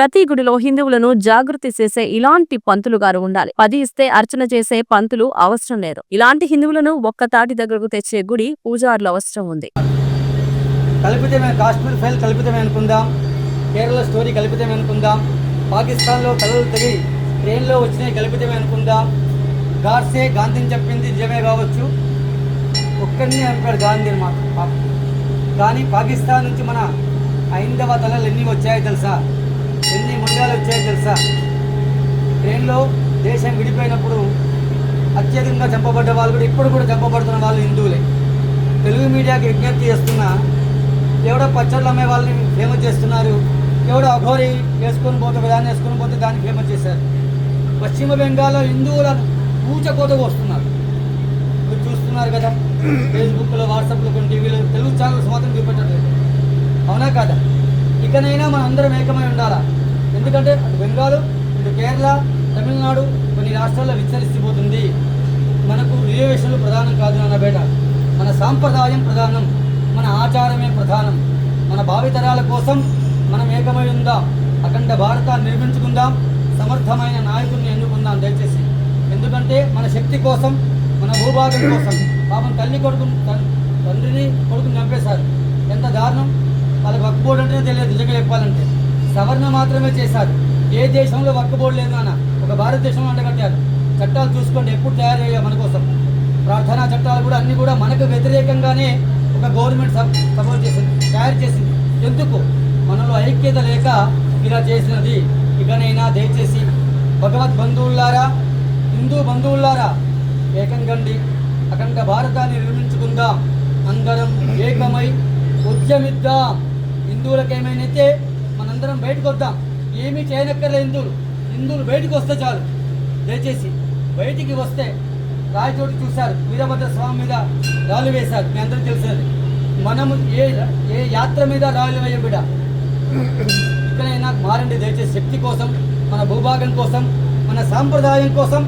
ప్రతి గుడిలో హిందువులను జాగృతి చేసే ఇలాంటి పంతులు గారు ఉండాలి. పది ఇస్తే అర్చన చేసే పంతులు అవసరం లేదు. ఇలాంటి హిందువులను ఒక్క తాటి దగ్గరకు తెచ్చే గుడి పూజారులు అవసరం ఉంది. కల్పితమే కాశ్మీర్ ఫైల్ కల్పితమే అనుకుందాం. కేరళ స్టోరీ కల్పితమే అనుకుందాం. పాకిస్తాన్లో కలలు తెగి ట్రైన్లో వచ్చినాయి కల్పితమే అనుకుందాం. గాడ్సే గాంధీని చెప్పింది నిజమే కావచ్చు. ఒక్కడిని అంటాడు గాంధీ మాత్రం. కానీ పాకిస్తాన్ నుంచి మన ఐందవ తలలు ఎన్ని వచ్చాయో తెలుసా? ఎన్ని ముండాలు వచ్చాయో తెలుసా? ట్రైన్లో దేశం విడిపోయినప్పుడు అత్యధికంగా చంపబడ్డ వాళ్ళు కూడా ఇప్పుడు కూడా చంపబడుతున్న వాళ్ళు హిందువులే. తెలుగు మీడియాకి విజ్ఞప్తి చేస్తున్నా ఎవడో పచ్చళ్ళు అమ్మే వాళ్ళని ఫేమస్ చేస్తున్నారు ఎవడో అఘోరి వేసుకొని పోతే దాన్ని వేసుకొని పోతే దాన్ని ఫేమస్ చేశారు. పశ్చిమ బెంగాల్లో హిందువులను పూచకోత వస్తున్నారు మీరు చూస్తున్నారు కదా ఫేస్బుక్లో వాట్సాప్లో కొన్ని టీవీలో తెలుగు ఛానల్స్ మాత్రం చూపెట్టట్లేదు. అవునా కదా? ఇకనైనా మనం అందరం ఏకమై ఉండాలా? ఎందుకంటే అటు బెంగాల్ ఇటు కేరళ తమిళనాడు కొన్ని రాష్ట్రాల్లో విస్తరిస్తుపోతుంది. మనకు రిజర్వేషన్లు ప్రధానం కాదు నాన్న బేట. మన సాంప్రదాయం ప్రధానం మన ఆచారమే ప్రధానం. మన భావితరాల కోసం మనం ఏకమై ఉందాం అఖండ భారతాన్ని నిర్మించుకుందాం సమర్థమైన నాయకుడిని ఎన్నుకుందాం దయచేసి. ఎందుకంటే మన శక్తి కోసం మన భూభాగం కోసం. పాపం తల్లి కొడుకు తండ్రిని కొడుకుని చంపేశారు. ఎంత దారుణం! వాళ్ళకి వర్క్ బోర్డు అంటేనే తెలియదు నిజంగా చెప్పాలంటే. సవరణ మాత్రమే చేశారు. ఏ దేశంలో వర్క్ బోర్డు లేదు నాన్న ఒక భారతదేశంలో అంటగట్టారు చట్టాలు చూసుకోండి ఎప్పుడు తయారు చేయాలి మన కోసం. ప్రార్థనా చట్టాలు కూడా అన్నీ కూడా మనకు వ్యతిరేకంగానే ఒక గవర్నమెంట్ సపోర్ట్ చేసింది తయారు చేసింది. ఎందుకు? మనలో ఐక్యత లేక ఇలా చేసినది. ఇకనైనా దయచేసి భగవద్ బంధువులారా హిందూ బంధువులారా ఏకంగండి అఖండ భారతాన్ని నిర్మించుకుందాం. అందరం ఏకమై ఉద్యమిద్దాం. హిందువులకు ఏమైనా అందరం బయటకు వద్దాం. ఏమీ చేయనక్కర్లే హిందువులు హిందువులు బయటకు వస్తే చాలు. దయచేసి బయటికి వస్తే రాయచోటి చూశారు. వీరభద్ర స్వామి మీద రాళ్ళు వేశారు. మీ అందరూ తెలిసినది మనము ఏ ఏ యాత్ర మీద రాళ్ళు వేయం బిడ ఇక్కడైనా మారండి. దయచేసి శక్తి కోసం మన భూభాగం కోసం మన సాంప్రదాయం కోసం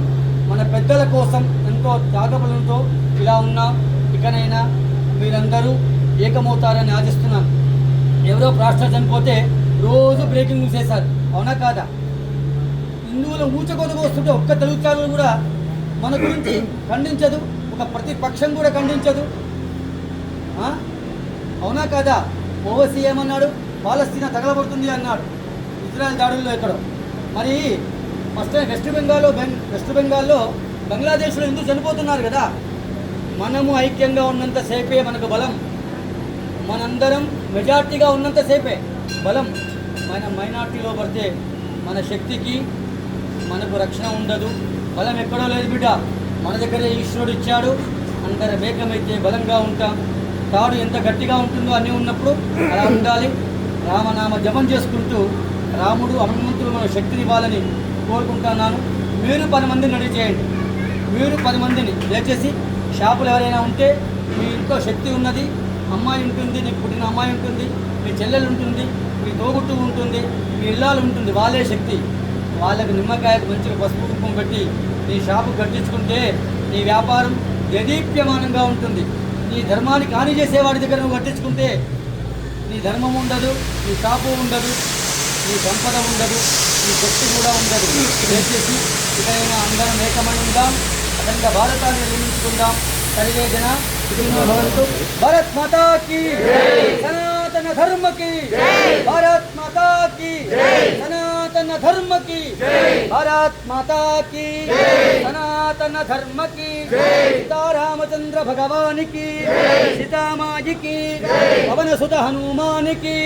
మన పెద్దల కోసం ఎంతో త్యాగబలంతో ఇలా ఉన్నా ఇకనైనా మీరందరూ ఏకమవుతారని ఆశిస్తున్నాను ఎవరో ప్రాస్టర్ చనిపోతే రోజు బ్రేకింగ్ న్యూస్ చేశారు. అవునా కాదా? హిందువుల ఊచకోతకు వస్తుంటే ఒక్క తెలుగు ఛానల్ కూడా మన గురించి ఖండించదు. ఒక ప్రతిపక్షం కూడా ఖండించదు. అవునా కాదా? ఓవసీ ఏమన్నాడు? పాలస్తీనా తగలబడుతుంది అన్నాడు. ఇజ్రాయెల్ దాడుల్లో ఎక్కడో. మరి ఫస్ట్ వెస్ట్ బెంగాల్లో బెంగ్ వెస్ట్ బెంగాల్లో బంగ్లాదేశ్లో ఎందుకు చనిపోతున్నారు కదా. మనము ఐక్యంగా ఉన్నంతసేపే మనకు బలం. మనందరం మెజార్టీగా ఉన్నంతసేపే బలం. మన మైనార్టీలో పడితే మన శక్తికి మనకు రక్షణ ఉండదు. బలం ఎక్కడో లేదు బిడ్డ. మన దగ్గరే ఈశ్వరుడు ఇచ్చాడు. అందరి వేగమైతే బలంగా ఉంటాం. తాడు ఎంత గట్టిగా ఉంటుందో అన్నీ ఉన్నప్పుడు అలా ఉండాలి. రామనామ జపం చేసుకుంటూ రాముడు హనుమంతుడు మన శక్తిని ఇవ్వాలని కోరుకుంటున్నాను. మీరు పది మందిని రెడీ చేయండి. మీరు పది మందిని దయచేసి షాపులు ఎవరైనా ఉంటే మీ ఇంట్లో శక్తి ఉన్నది. అమ్మాయి ఉంటుంది నీకు పుట్టిన అమ్మాయి ఉంటుంది మీ చెల్లెలు ఉంటుంది మీ తోగుట్టు ఉంటుంది మీ ఇల్లాలు ఉంటుంది వాళ్ళే శక్తి. వాళ్ళకి నిమ్మకాయకు మంచిగా పసుపు కుంకుమ పెట్టి నీ షాపు కట్టించుకుంటే నీ వ్యాపారం యదీప్యమానంగా ఉంటుంది. నీ ధర్మానికి హాని చేసేవాడి దగ్గర నువ్వు కట్టించుకుంటే నీ ధర్మం ఉండదు నీ షాపు ఉండదు నీ సంపద ఉండదు నీ శక్తి కూడా ఉండదు. దయచేసి ఇకైనా అందరం ఏకమై ఉందాం అతనిగా భారతాన్ని నిర్మించుకుందాం. सर्वे जन तीनों भारत माता की सनातन धर्म की भारत माता की सनातन धर्म की भारत माता की सनातन धर्म की सीता रामचंद्र भगवान की सीता माँ की पवन सुत हनुमान की